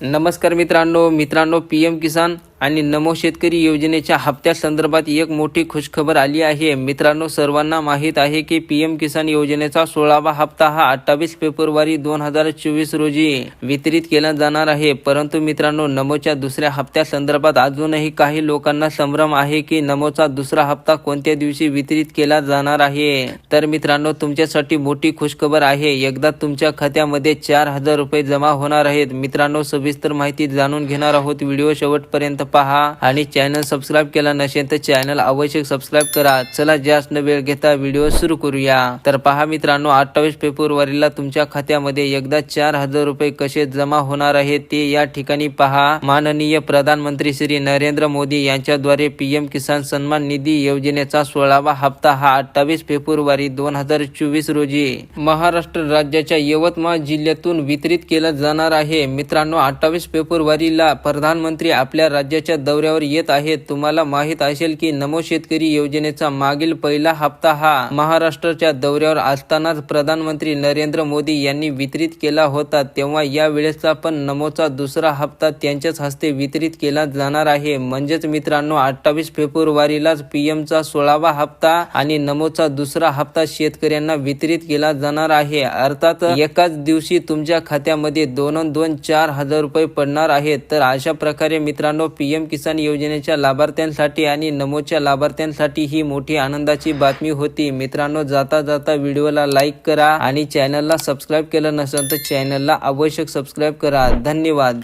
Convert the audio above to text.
नमस्कार मित्रांनो मित्रांनो पी एम किसान आणि नमो शेतकरी योजनेच्या हप्त्यासंदर्भात एक मोठी खुशखबर आली आहे. मित्रांनो सर्वांना माहीत आहे की पी एम किसान योजनेचा सोळावा हप्ता हा अठ्ठावीस फेब्रुवारी दोन हजार चोवीस रोजी वितरित केला जाणार आहे. परंतु मित्रांनो नमोच्या दुसऱ्या हप्त्यासंदर्भात अजूनही काही लोकांना संभ्रम आहे की नमोचा दुसरा हप्ता कोणत्या दिवशी वितरित केला जाणार आहे? तर मित्रांनो तुमच्यासाठी मोठी खुशखबर आहे. एकदा तुमच्या खात्यामध्ये चार हजार रुपये जमा होणार आहेत. मित्रांनो सविस्तर माहिती जाणून घेणार आहोत. व्हिडिओ शेवटपर्यंत पहा आणि चॅनल सबस्क्राईब केला नसेल तर चॅनल आवश्यक सबस्क्राईब करा. चला जास्त न वेळ घेता व्हिडिओ सुरू करूया. तर पहा मित्रांनो अठ्ठावीस फेब्रुवारीला तुमच्या खात्यामध्ये एकदा चार हजार रुपये कसे जमा होणार आहे ते या ठिकाणी पहा. माननीय प्रधानमंत्री श्री नरेंद्र मोदी यांच्याद्वारे पीएम किसान सन्मान निधी योजनेचा सोळावा हप्ता हा अठ्ठावीस फेब्रुवारी दोन हजार चोवीस रोजी महाराष्ट्र राज्याच्या यवतमाळ जिल्ह्यातून वितरित केला जाणार आहे. मित्रांनो अठ्ठावीस फेब्रुवारीला प्रधानमंत्री आपल्या राज्याच्या दौऱ्यावर येत आहेत. तुम्हाला माहीत असेल की नमो शेतकरी योजनेचा मागील पहिला हप्ता हा महाराष्ट्राच्या दौऱ्यावर असतानाच प्रधानमंत्री नरेंद्र मोदी यांनी वितरित केला होता. तेव्हा या वेळेसचा पण नमोचा दुसरा हप्ता त्यांच्याच हस्ते वितरित केला जाणार आहे. म्हणजेच मित्रांनो अठ्ठावीस फेब्रुवारीलाच पीएमचा सोळावा हप्ता आणि नमोचा दुसरा हप्ता शेतकऱ्यांना वितरित केला जाणार आहे. अर्थात एकाच दिवशी तुमच्या खात्यामध्ये दोन दोन चार हजार रुपये पडणार आहेत. तर अशा प्रकारे मित्रांनो पीएम किसान योजनेच्या लाभार्थ्यांसाठी आणि नमोच्या लाभार्थ्यांसाठी ही मोठी आनंदाची बातमी होती. मित्रांनो जाता जाता व्हिडिओला लाईक करा आणि चॅनलला सबस्क्राईब केलं नसेल तर चॅनलला आवश्यक सबस्क्राईब करा. धन्यवाद.